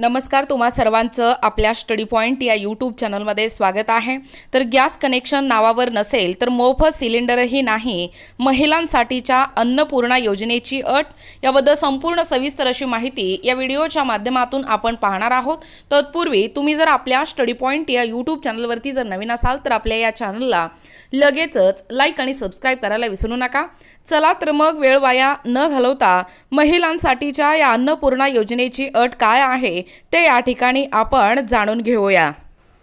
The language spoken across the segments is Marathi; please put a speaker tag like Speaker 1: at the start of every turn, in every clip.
Speaker 1: नमस्कार तुम्हा सर्वांचं आपल्या स्टडी पॉईंट या यूट्यूब चॅनलमध्ये स्वागत आहे. तर गॅस कनेक्शन नावावर नसेल तर मोफत सिलेंडरही नाही. महिलांसाठीच्या अन्नपूर्णा योजनेची अट. याबद्दल संपूर्ण सविस्तर अशी माहिती या व्हिडिओच्या माध्यमातून आपण पाहणार आहोत. तत्पूर्वी तुम्ही जर आपल्या स्टडी पॉईंट या यूट्यूब चॅनलवरती जर नवीन असाल तर आपल्या या चॅनलला लगेचच लाईक आणि सबस्क्राईब करायला विसरू नका. चला तर मग वेळ वाया न घालवता महिलांसाठीच्या या अन्नपूर्णा योजनेची अट काय आहे ते या ठिकाणी आपण जाणून घेऊया.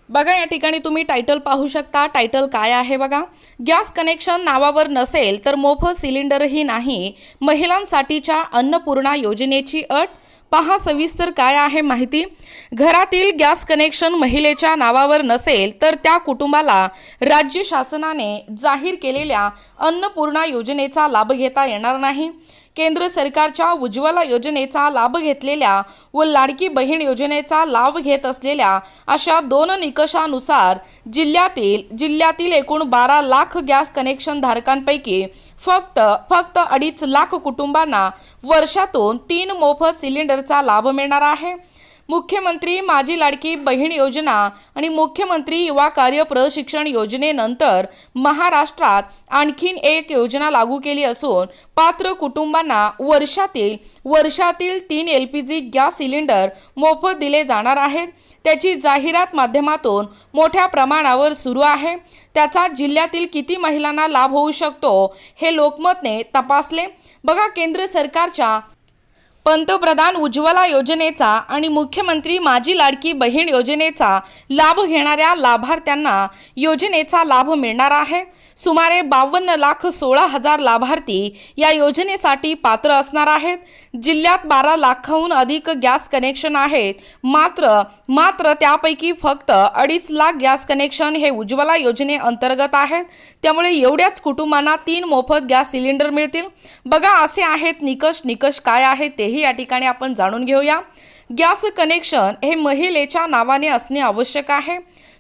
Speaker 1: बघा या ठिकाणी तुम्ही टायटल पाहू शकता. टायटल काय आहे बघा? गॅस कनेक्शन नावावर नसेल तर मोफत सिलेंडरही नाही. महिलांसाठीच्या अन्नपूर्णा योजनेची अट पहा सविस्तर काय आहे माहिती? घरातील गॅस कनेक्शन महिलेच्या नावावर नसेल तर त्या कुटुंबाला राज्य शासनाने जाहीर केलेल्या अन्नपूर्णा योजनेचा लाभ घेता येणार नाही. केंद्र सरकारच्या उज्ज्वला योजनेचा लाभ घेतलेल्या व लाडकी बहीण योजनेचा लाभ घेत असलेल्या अशा दोन निकषानुसार जिल्ह्यातील जिल्ह्यातील एकूण बारा लाख गॅस कनेक्शन धारकांपैकी फक्त फक्त अडीच लाख कुटुंबांना वर्षातून तीन मोफत सिलेंडरचा लाभ मिळणार आहे. मुख्यमंत्री माझी लाडकी बहीण योजना आणि मुख्यमंत्री युवा कार्य प्रशिक्षण योजनेनंतर महाराष्ट्रात आणखीन एक योजना लागू केली असून पात्र कुटुंबांना वर्षातील वर्षातील तीन L P G gas cylinder मोफत दिले जाणार आहेत. त्याची जाहिरात माध्यमातून मोठ्या प्रमाणावर सुरू आहे. त्याचा जिल्ह्यातील किती महिलांना लाभ होऊ शकतो हे लोकमतने तपासले. बघा केंद्र सरकारच्या पंतप्रधान उज्ज्वला योजनेचा आणि मुख्यमंत्री माझी लाडकी बहीण योजनेचा लाभ घेणाऱ्या लाभार्थ्यांना योजनेचा लाभ मिळणार आहे. सुमारे बावन्न लाख सोळा हजार लाभार्थी या योजनेसाठी पात्र असणार आहेत. जिल्ह्यात बारा लाखाहून अधिक गॅस कनेक्शन आहेत. मात्र मात्र त्यापैकी फक्त अडीच लाख गॅस कनेक्शन हे उज्ज्वला योजनेअंतर्गत आहेत. त्यामुळे एवढ्याच कुटुंबांना तीन मोफत गॅस सिलेंडर मिळतील. बघा असे आहेत निकष. निकष काय आहेत तेही या ठिकाणी आपण जाणून घेऊया. गॅस कनेक्शन हे महिलेच्या नावाने असणे आवश्यक आहे.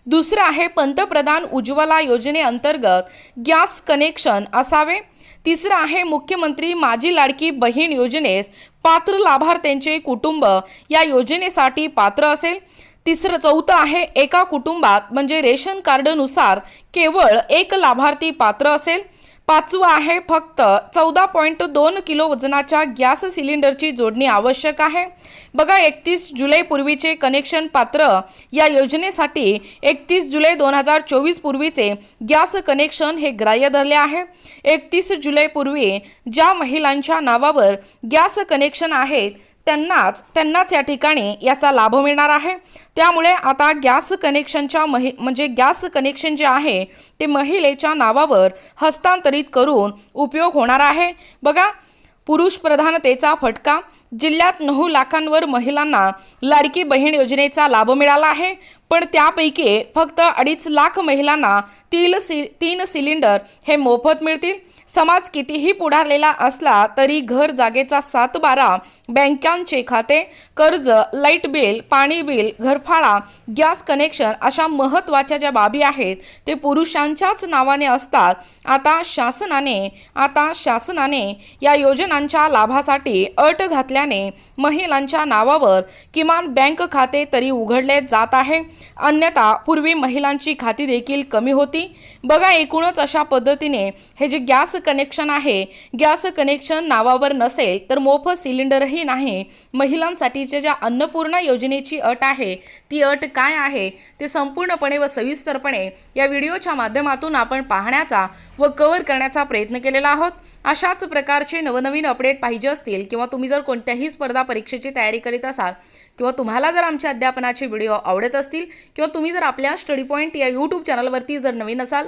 Speaker 1: दुसरं आहे पंतप्रधान उज्ज्वला योजनेअंतर्गत गॅस कनेक्शन असावे. तिसरं आहे मुख्यमंत्री माझी लाडकी बहीण योजनेस पात्र लाभार्थ्यांचे कुटुंब या योजनेसाठी पात्र असेल. तिसरं चौथं आहे एका कुटुंबात म्हणजे रेशन कार्डनुसार केवळ एक लाभार्थी पात्र असेल. पाचवं आहे फक्त चौदा पॉईंट दोन किलो वजनाच्या गॅस सिलेंडरची जोडणी आवश्यक आहे. बघा एकतीस जुलैपूर्वीचे कनेक्शन पात्र या योजनेसाठी एकतीस जुलै दोन हजार चोवीस पूर्वीचे गॅस कनेक्शन हे ग्राह्य धरले आहे. एकतीस जुलैपूर्वी ज्या महिलांच्या नावावर गॅस कनेक्शन आहेत त्यांनाच त्यांनाच या ठिकाणी याचा लाभ मिळणार आहे. त्यामुळे आता गॅस कनेक्शनच्या महि म्हणजे गॅस कनेक्शन जे आहे ते महिलेच्या नावावर हस्तांतरित करून उपयोग होणार आहे. बघा पुरुष प्रधानतेचा फटका जिल्ह्यात नऊ लाखांवर महिलांना लाडकी बहीण योजनेचा लाभ मिळाला आहे. पण त्यापैकी फक्त अडीच लाख महिलांना तीन सि तीन सिलेंडर हे मोफत मिळतील. समाज कितीही पुढारलेला असला तरी घर जागेचा सातबारा बँकांचे खाते कर्ज लाइट बिल पाणी बिल घरफाळा गॅस कनेक्शन अशा महत्त्वाच्या ज्या बाबी आहेत ते पुरुषांच्याच नावाने असतात. आता शासनाने आता शासनाने या योजनांच्या लाभासाठी अट घातल्याने महिलांच्या नावावर किमान बँक खाते तरी उघडले जात आहे. अन्यथा पूर्वी महिलांची खाती देखील कमी होती. बघा एकूणच अशा पद्धतीने हे जे गॅस गॅस कनेक्शन आहे. गॅस कनेक्शन नावावर नसेल तर मोफत सिलेंडरही नाही. महिलांसाठीच्या ज्या अन्नपूर्णा योजनेची अट आहे ती अट काय आहे ते संपूर्णपणे व सविस्तरपणे या व्हिडिओच्या माध्यमातून आपण पाहण्याचा व कव्हर करण्याचा प्रयत्न केलेला आहोत. अशाच प्रकारचे नवनवीन अपडेट पाहिजे असतील किंवा तुम्ही जर कोणत्याही स्पर्धा परीक्षेची तयारी करीत असाल किंवा तुम्हाला जर आमच्या अध्यापनाचे व्हिडिओ आवडत असतील किंवा तुम्ही जर आपल्या स्टडी पॉईंट या यूट्यूब चॅनलवरती जर नवीन असाल